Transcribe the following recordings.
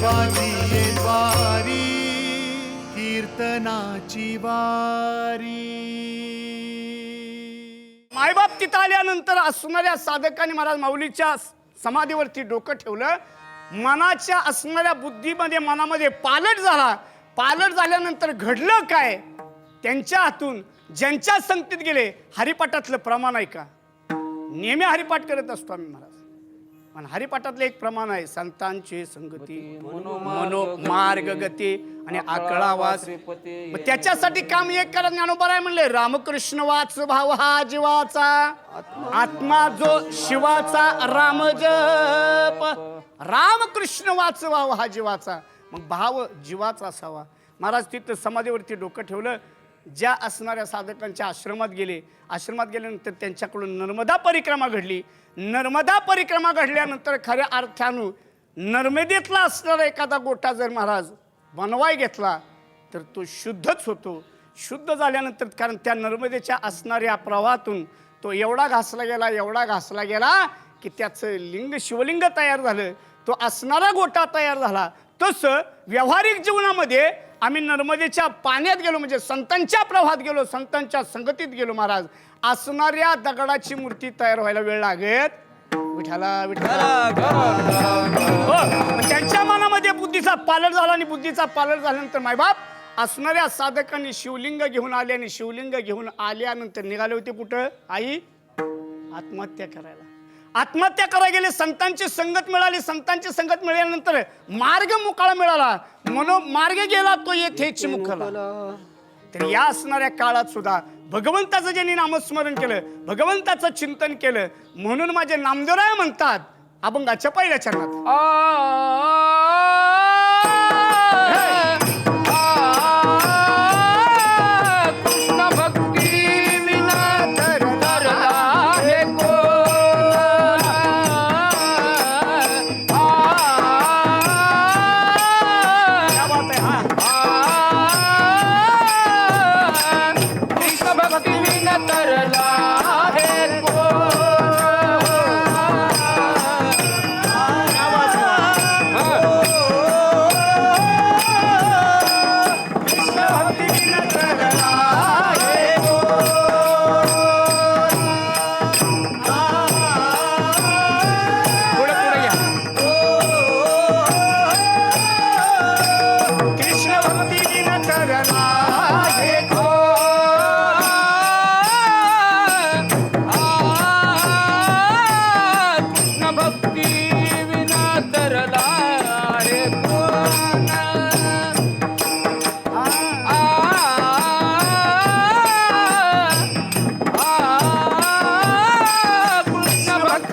देवाची वारी कीर्तनाची वारी. मायबाप तिथं आल्यानंतर असणाऱ्या साधकाने महाराज माऊलीच्या समाधीवरती डोकं ठेवलं. मनाच्या असणाऱ्या बुद्धीमध्ये मनामध्ये पालट झाला. पालट झाल्यानंतर घडलं काय? त्यांच्या हातून ज्यांच्या संगतीत गेले हरिपाठातलं प्रमाण आहे का नेहमी हरिपाठ करत असतो आम्ही महाराज. पण हरिपाठातलं एक प्रमाण आहे संतांची संगती मनो मार्ग गती आणि आकळावास त्याच्यासाठी काम एक करा ज्ञानोबा म्हणले रामकृष्ण वाच भाव हा जीवाचा. आत्मा जो शिवाचा राम जप. रामकृष्ण वाच भाव हा जीवाचा. मग भाव जीवाचा असावा. महाराज तिथं समाधीवरती डोकं ठेवलं ज्या असणाऱ्या साधकांच्या आश्रमात गेले आश्रमात गेल्यानंतर त्यांच्याकडून नर्मदा परिक्रमा घडली. नर्मदा परिक्रमा घडल्यानंतर खऱ्या अर्थानं नर्मदेतला असणारा एखादा गोटा जर महाराज बनवाय घेतला तर तो शुद्धच होतो. शुद्ध झाल्यानंतर कारण त्या नर्मदेच्या असणाऱ्या प्रवाहातून तो एवढा घासला गेला एवढा घासला गेला की त्याचं लिंग शिवलिंग तयार झालं. तो असणारा गोटा तयार झाला. तसं व्यावहारिक जीवनामध्ये आम्ही नर्मदेच्या पाण्यात गेलो म्हणजे संतांच्या प्रवाहात गेलो संतांच्या संगतीत गेलो महाराज. असणाऱ्या दगडाची मूर्ती तयार व्हायला वेळ लागत विठाला विठाला हो त्यांच्या मनामध्ये बुद्धीचा पालट झाला आणि बुद्धीचा पालट झाल्यानंतर मायबाप असणाऱ्या साधकांनी शिवलिंग घेऊन आले आणि शिवलिंग घेऊन आल्यानंतर निघाले होते कुठं? आई आत्महत्या करायला. आत्महत्या करायला गेले संतांची संगत मिळाली संतांची संगत मिळाल्यानंतर मार्ग मोकळा मिळाला. म्हणून मार्ग गेला तो येथे चिमुखला तर या असणाऱ्या काळात सुद्धा भगवंताचं ज्यांनी नामस्मरण केलं भगवंताचं चिंतन केलं म्हणून माझे नामदेवराय म्हणतात अभंगाच्या पहिल्या चरणात. भक्ती विन करला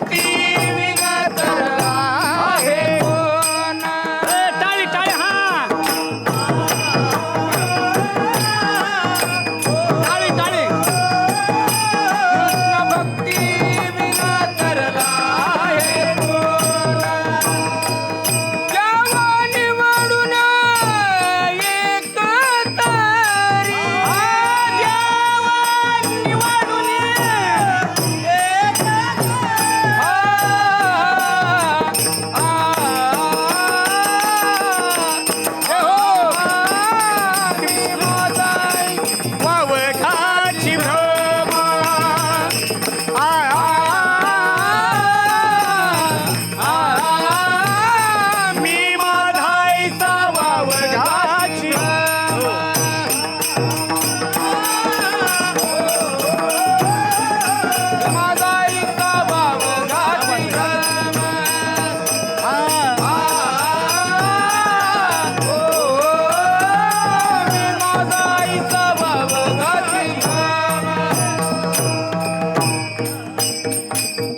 Be